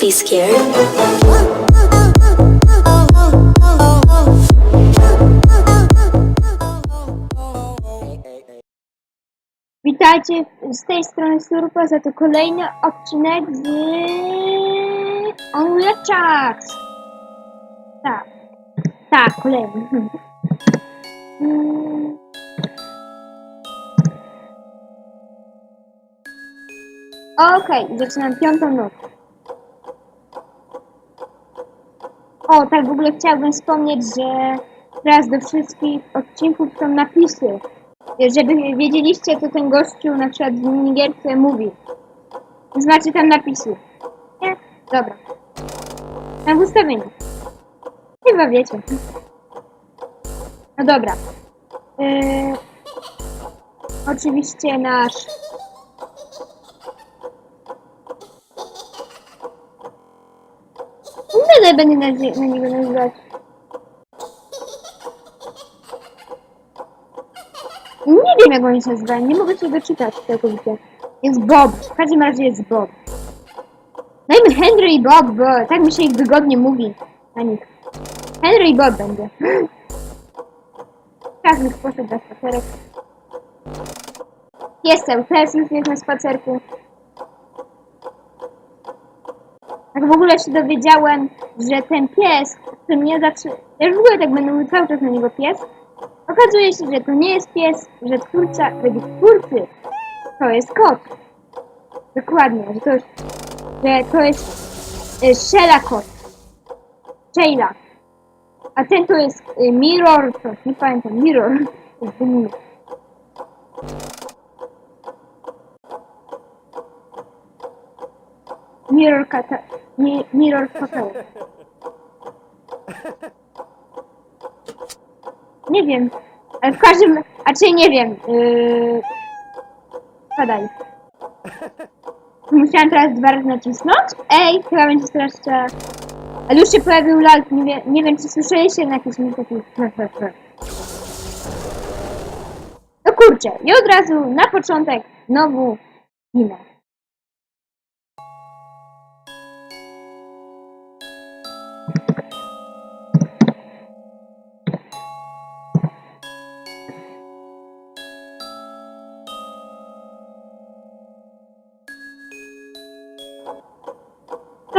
Be scared. Witajcie z tej strony Surpa, za to kolejny odcinek z Only. Tak, tak, kolejny. Mm. Okej, zaczynam piątą noc. O, tak w ogóle chciałbym wspomnieć, że teraz do wszystkich odcinków są napisy. Żeby wiedzieliście, co ten gościu na przykład w minigierce mówi. Znacie tam napisy. Nie? Dobra. Tam w ustawieniu. Chyba wiecie. No dobra. Yy, oczywiście nasz Będę na, na niego nazywać. Nie wiem jak oni się nazywają, nie mogę się doczytać całkowicie. Jest Bob, w każdym razie jest Bob. Dajmy Henry i Bob, bo tak mi się ich wygodnie mówi na nich. Henry i Bob będzie. Każdy poszedł na spacerek. Jestem, teraz już jest na spacerku. Tak w ogóle się dowiedziałem, że ten pies, który mnie zawsze... Ja w ogóle tak będę mówił cały czas na niego pies. Okazuje się, że to nie jest pies, że twórca, według twórcy, to jest kot. Dokładnie, że to że to jest y, Shella kot. Sheila. A ten to jest y, Mirror, coś, nie pamiętam, Mirror. Mirror kata, mi, Mirror Hotel. Nie wiem. Ale w każdym... A czy nie wiem. Yy... Padaj. Musiałam teraz dwa razy nacisnąć. Ej, chyba będzie teraz. Ale już się pojawił lalk. Nie, wie, nie wiem, czy słyszeliście na jakiś mi taki... No kurczę. I od razu na początek znowu minę.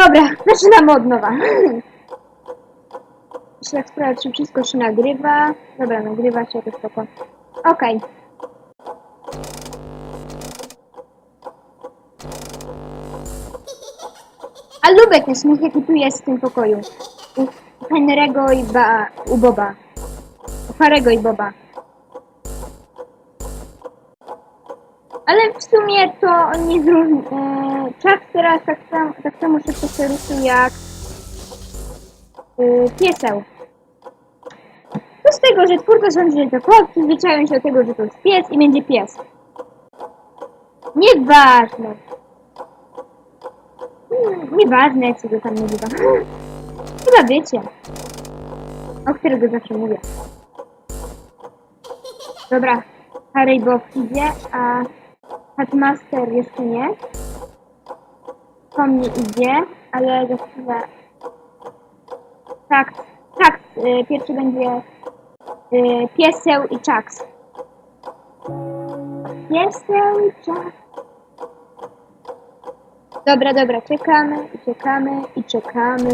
Dobra, zaczynamy od nowa. Tak sprawdzę, czy wszystko się nagrywa. Dobra, nagrywa się, to spoko. Okej. A lubię ten śmiech, jaki tu jest w tym pokoju. U Henry'ego i ba, u Boba. U Harego i Boba. Ale w sumie to nie zróżni. E, czas teraz tak samo, tak samo szybko się ruszył jak e, pieseł. To z tego, że twórca sądzi, że to kot, przyzwyczają się do tego, że to jest pies i będzie pies. Nieważne. Hmm, Nieważne, się go tam nazywa. Chyba wiecie. O którego zawsze mówię. Dobra, Harry Bob idzie, a Headmaster jeszcze nie. Po mnie idzie, ale za chwilę... Tak, tak, y, pierwszy będzie y, pieseł i czaks. Pieseł i czaks. Dobra, dobra, czekamy i czekamy i czekamy.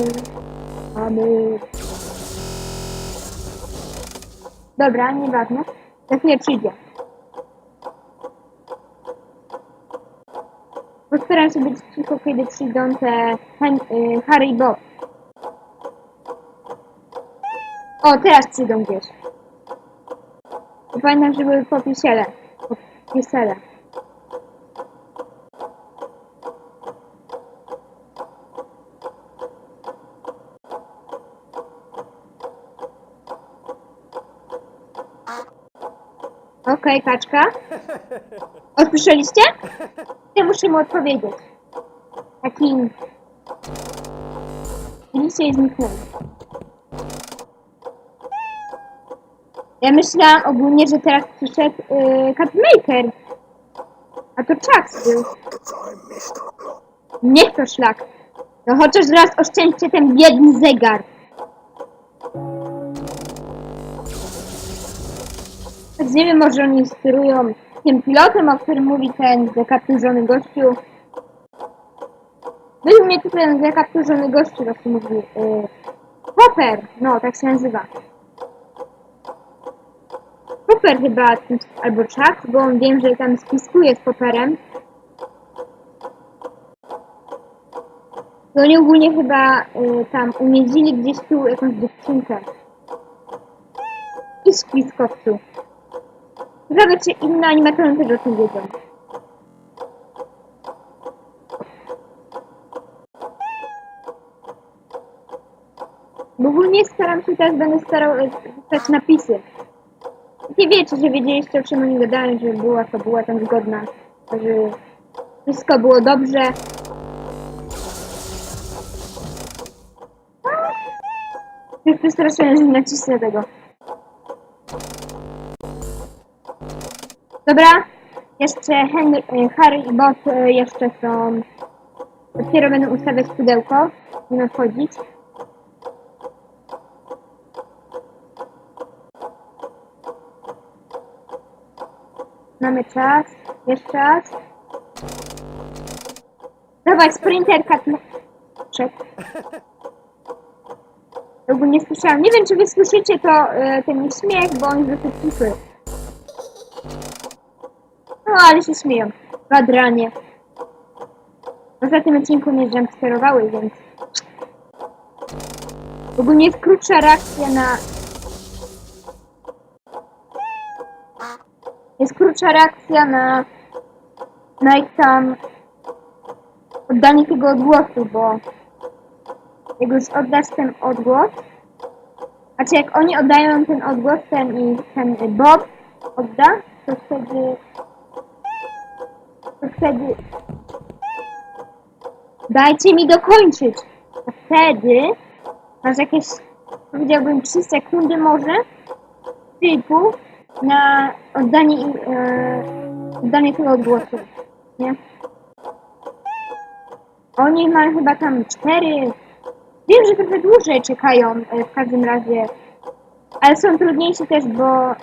Mamy. Dobra, nieważne. Za chwilę przyjdzie. Postaram się być cicho, kiedy przyjdą te y, Harry i Bob. O, teraz przyjdą gdzieś. Pamiętam, że były po piesiele. Po. Okej, kaczka. Usłyszeliście? Ja muszę mu odpowiedzieć. Taki... Widzicie i zniknęli. Ja myślałam ogólnie, że teraz przyszedł yy, Catmaker. A to Chucks był. Niech to szlak. No chociaż raz oszczędźcie ten biedny zegar. Choć nie wiem, może oni sterują tym pilotem, o którym mówi ten zakapturzony gościu. Według mnie to ten zakapturzony gościu właśnie mówi. Yy, Hopper! No, tak się nazywa. Hopper chyba, albo Chuck, bo on wiem, że tam spiskuje z Hopperem. To oni ogólnie chyba y, tam umieścili gdzieś tu jakąś dziewczynkę. I spiskowcu. Czy inne animatory też o tym wiedzą. Bo ogólnie staram się teraz, będę starał e, pisać napisy. Nie wiecie, że wiedzieliście o czym oni gadają, że była fabuła tam zgodna, że wszystko było dobrze. Już przestraszyłem, że nacisnę tego. Dobra, jeszcze Henry, e, Harry i Bob e, jeszcze są... Dopiero będą ustawiać pudełko, będą wchodzić. Mamy czas, jeszcze czas. Dawaj, sprinterka. Czek. Ogólnie słyszałam. Nie wiem, czy wy słyszycie to, e, ten śmiech, bo on jest dosyć cichy. No, ale się śmieją. Badranie. Poza tym odcinku mnie jumpscarowały, więc... Ogólnie jest krótsza reakcja na... Jest krótsza reakcja na... Na ich tam... Oddanie tego odgłosu, bo... Jak już oddasz ten odgłos... Znaczy jak oni oddają ten odgłos, ten i ten Bob odda, to wtedy... Wtedy... Dajcie mi dokończyć! A wtedy masz jakieś, powiedziałbym, 3 sekundy może, 3,5 na oddanie, e, oddanie tego odgłosu, nie? Oni mają chyba tam 4, wiem, że trochę dłużej czekają e, w każdym razie, ale są trudniejsi też, bo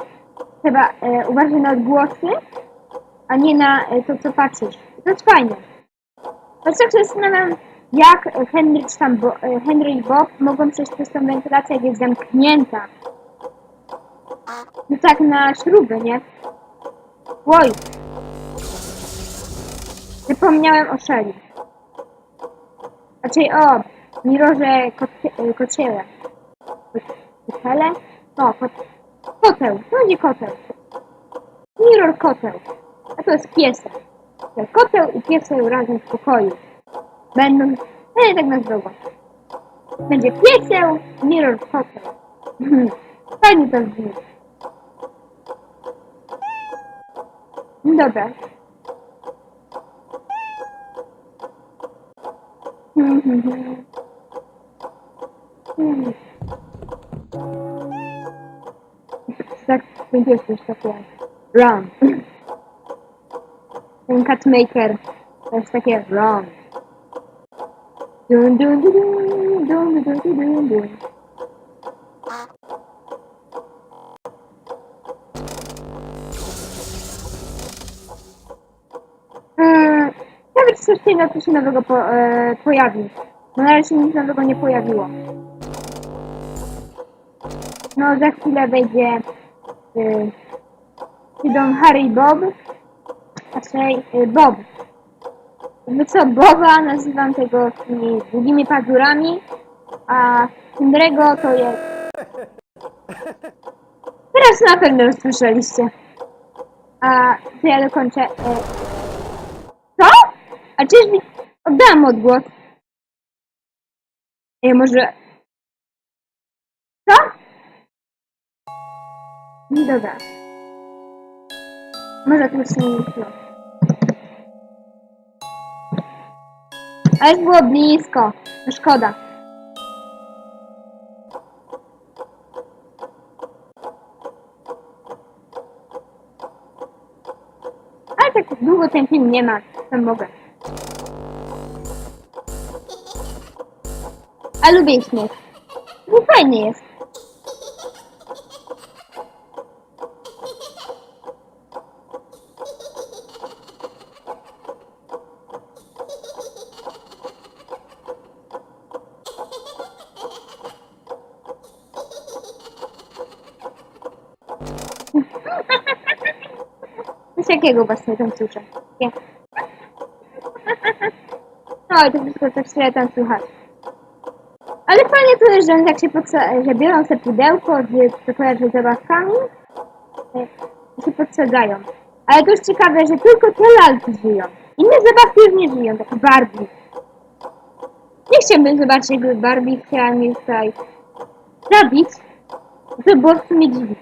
trzeba e, uważać na odgłosy, a nie na e, to, co patrzysz. To jest fajne. Choć tak się zastanawiam, jak Henry, tam Bo, e, Henry i Bob mogą przejść przez tą wentylację, jak jest zamknięta. No tak na śruby, nie? Oj! Zapomniałem o Shelly. Raczej o Mirorze Kocie- Kociele. Kotele? No, kot, koteł. No nie koteł. Mirror koteł. To jest. Że Koteł i pieseł razem w pokoju. Będą... Nie, tak nazwą. Będzie pieseł, mirror, koteł. Fajnie to brzmi. Dobra. Tak, będzie coś takie. Run. Ten Catmaker to jest takie run. Dun dun dun dun dun dun dun dun dun. Eee, Nawet coś na się nowego po, e, pojawi. No na razie się nic nowego nie pojawiło. No za chwilę wejdzie e, idą Harry Bob. Raczej y, Bob. Jakby co, Boba nazywam tego tymi długimi pazurami, a Henry'ego to jest... Teraz na pewno już. A to ja dokończę... Y... Co? A czyż mi... Oddałam odgłos. Ej, może... Co? No dobra. Może to już nie liczyło. Ale było blisko. No szkoda. Ale tak długo ten film nie ma. To mogę. A lubię śmiech. No fajny jest. Coś jakiego właśnie tam słyszę? Nie. No i to wszystko tak się tam słychać. Ale fajnie to jest, że tak się że biorą sobie pudełko z czekoladową zabawkami e, i się podsadzają. Ale to już ciekawe, że tylko te lalki żyją. Inne zabawki już nie żyją, takie Barbie. Nie chciałbym zobaczyć, jakby Barbie chciała mnie tutaj zabić. To było w sumie dziwne.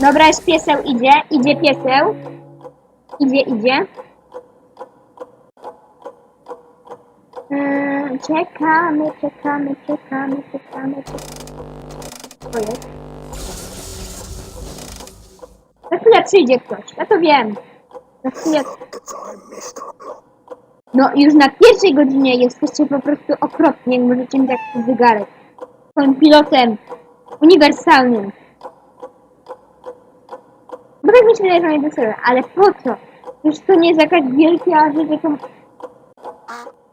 Dobra, już pieseł idzie, idzie pieseł. Idzie, idzie. Mm, czekamy, czekamy, czekamy, czekamy, czekamy. To jest. Za chwilę przyjdzie ktoś, ja to wiem. Za chwilę... No już na pierwszej godzinie jesteście po prostu okropni, jak możecie mieć jak wygarek. Swoim pilotem uniwersalnym. Bo tak mi się wydaje, że docelowe, ale po co? Już to nie jest jakaś wielka rzecz, jaką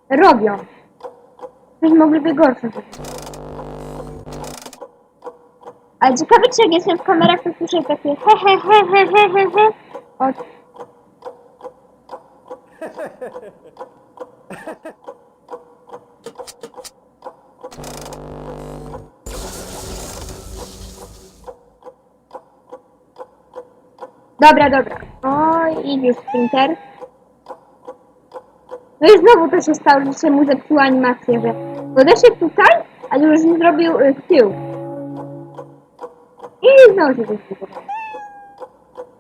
robią. Coś mogliby gorsze zrobić. Ale ciekawe, czy jak jestem w kamerach, to słyszę takie he he he he he he he od... Dobra, dobra. Oj, idzie sprinter. No i znowu to się stało, że się mu zepsuła animacja, że podeszedł tutaj, ale już nie zrobił y, w tył. I znowu się zbudowało.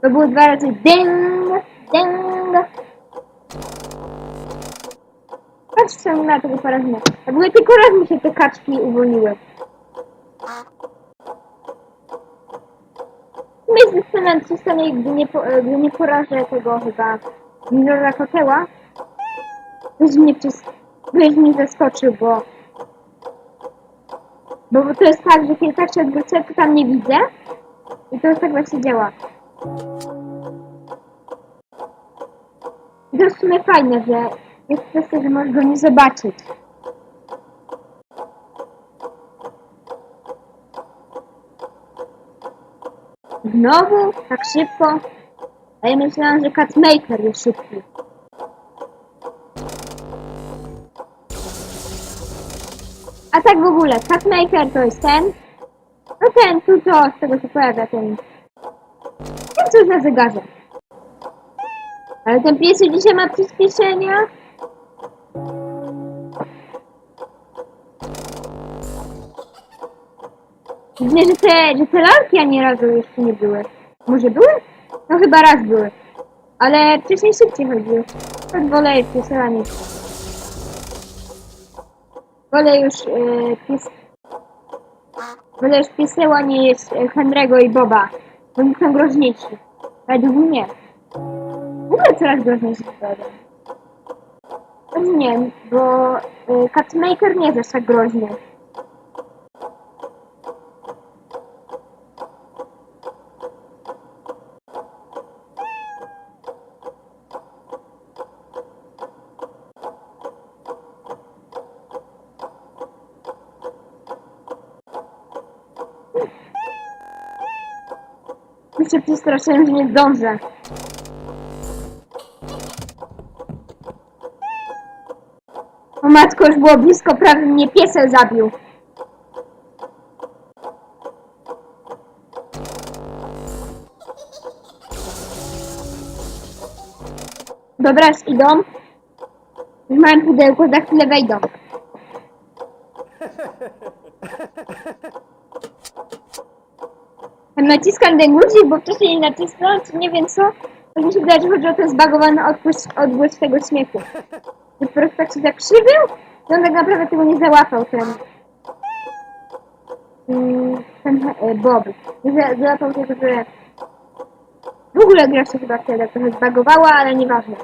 To było dwa razy ding, ding. Patrzcie na tego parazyna. W ogóle tylko raz mi się te kaczki uwolniły. My zastanawiam co stanie, gdy nie, po, e, gdy nie porażę tego chyba Minora Koteła. Byś mnie, przys- byś mnie zaskoczył, bo... Bo to jest tak, że kiedy tak się odwrócę, to tam nie widzę. I to już tak właśnie działa. I to jest w sumie fajne, że jest kwestia, że możesz go nie zobaczyć. Znowu? Tak szybko? A ja myślałam, że Catmaker jest szybki. A tak w ogóle, Catmaker to jest ten. No ten, tu to, z tego się pojawia ten. Ten coś na zegarze. Ale ten piesek dzisiaj ma przyspieszenia. Dziwne, że te, że te lalki ani razu jeszcze nie były. Może były? No chyba raz były. Ale wcześniej szybciej chodziły. Tak wolę pieseła niż... Wolę już yy, pies... Wolę już pieseła niż e, Henry'ego i Boba. Bo oni są groźniejsi. Według mnie. W ogóle coraz groźniejsi. Znaczy nie, bo y, Catmaker nie jest aż tak groźny. Mi się przestraszyłem, że nie zdążę. O matko, już było blisko, prawie mnie piesel zabił. Dobra, już idą. Już mam pudełko, za chwilę wejdą. naciskam ten guzik, bo wcześniej nie nacisnąłem, czy nie wiem co, to mi się wydaje, że chodzi o ten zbagowany odgłos, odgłos tego śmiechu. Że po prostu tak się zakrzywił i on tak naprawdę tego nie załapał ten... Mm, ten e, Bob. Nie załapał tego, że... W ogóle gra się chyba wtedy trochę zbagowała, ale nieważne.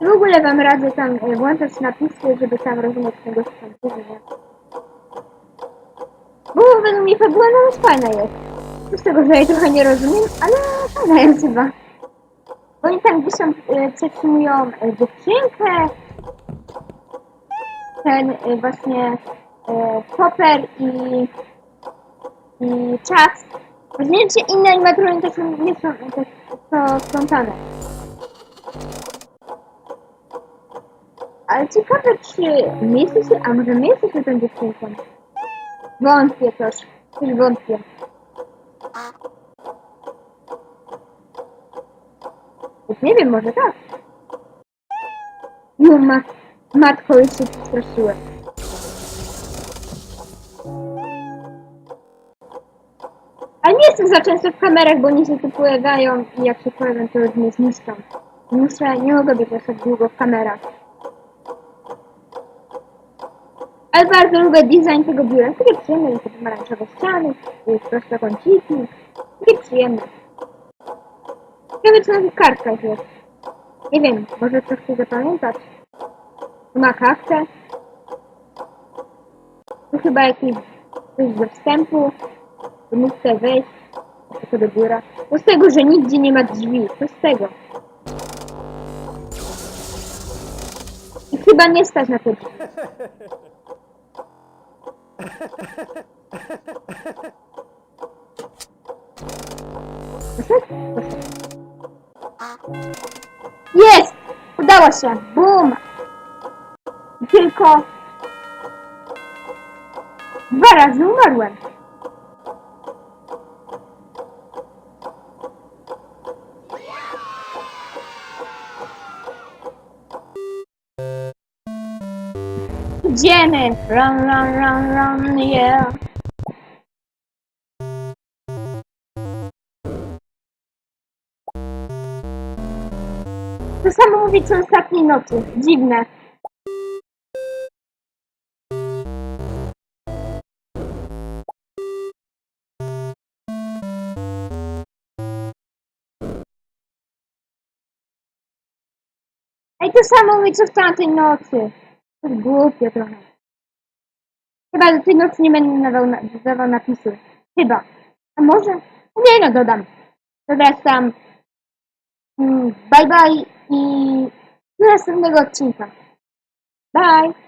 W ogóle wam radzę tam e, włączać napisy, żeby tam rozumieć tego, co tam według mnie fabuła nawet fajna jest. Z tego, że ja trochę nie rozumiem, ale fajna jest chyba. Bo Oni tam piszą, e, przetrzymują e, dziewczynkę, ten e, właśnie e, Popper i, i Czas. Nie wiem, czy inne animatrony są- nie są też to splątane. Ale ciekawe, czy my jesteśmy, a może my jesteśmy tą dziewczynką? Wątpię też, też wątpię. Już nie wiem, może tak. No, ma, matko, już się przestraszyłem. Ale nie jestem za często w kamerach, bo oni się tu pojawiają i jak się pojawią, to już mnie zniszczą. Muszę, nie mogę być aż tak długo w kamerach. Ale bardzo lubię design tego biura. Takie przyjemne, te pomarańczowe ściany, jest prostokąciki. Takie przyjemne. Ciekawe, czy na tych kartkach jest. Nie wiem, może ktoś chce zapamiętać. Ma kawkę. Tu chyba jakiś coś do wstępu. Tu sobie wejść. Tylko do biura. To z tego, że nigdzie nie ma drzwi. To z tego. I chyba nie stać na te drzwi. Jest! Udało się! Bum! Tylko... Dwa razy umarłem. Idziemy! Run, run, run, run, yeah! To samo mówi co ostatniej nocy. Dziwne. Ej, to samo mówi co w tamtej nocy. To jest głupie trochę. Chyba do tej nocy nie będę dawał, na, napisu. Chyba. A może? Nie no, dodam. Dodam tam Mm, Bye bye i do następnego odcinka. Bye!